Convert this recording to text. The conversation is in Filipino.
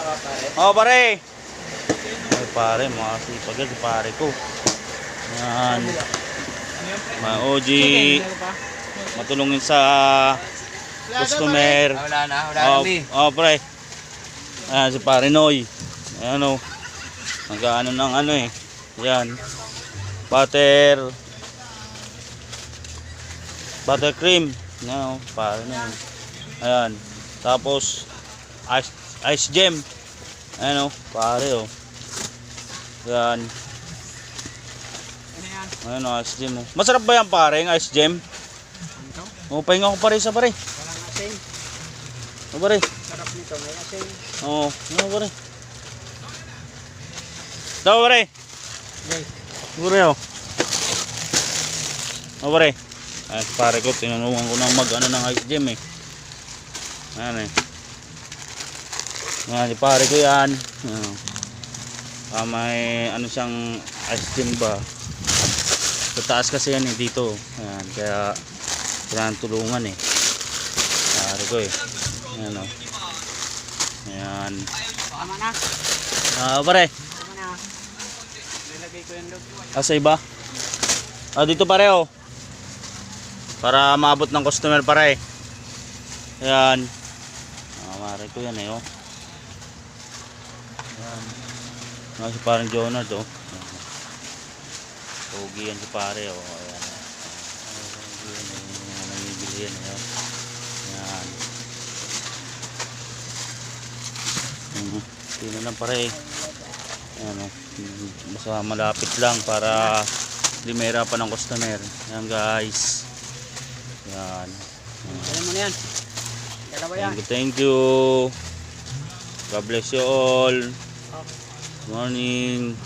ka pare. Oh, pare. Ay, pare, mga sipag yan, si pare ko. Yan. Mga OG, matulungin sa customer. Wala na, wala Oh, kami. oh, pre. Ayan, si pare Noy. Ayan, oh. Nag-ano ng ano eh. Yan. Butter. Buttercream. Yan, oh. Pare Noy. Ayan. Tapos, ice, ice gem. Ayan, oh. Pare, oh. Yan. Ano yan? Ayan, oh, ice gem, oh. Masarap ba yan, pare, yung ice gem? Oh, pahinga ko pare sa pare. Walang asin. Oh, pare. Sarap nito, may asin. Oo, ano pare? Daw pare. Okay. Pare oh. Oh pare. Ay, pare ko, tinanungan ko na mag ano ng ice gem eh. Ayan eh. Ayan, yung pare ko yan. Ayan. Ah, may ano siyang ice gem ba? Sa taas kasi yan eh, dito. Ayan, kaya kailangan tulungan eh. Pare ko eh. Ayan oh. Ayan. Tama na. Ah, pare. Tama na. Nilagay ko yung loob. Ah, sa iba? Ah, dito pareho. Para maabot ng customer pare. Ayan. Ah, mare ko yan eh, oh. Ayan. Ah, si parang Jonah to. Pogi yan si pare, oh. Ayan. Ah, pogi yan, eh. Mga yan, oh. Ayan. Mhm. Tingnan lang pare, eh. Ayan, oh. Basta malapit lang para hindi mahirapan ng customer. Ayan guys. Ayan. Kaya mo na yan. Thank you, thank you. God bless you all. Good morning.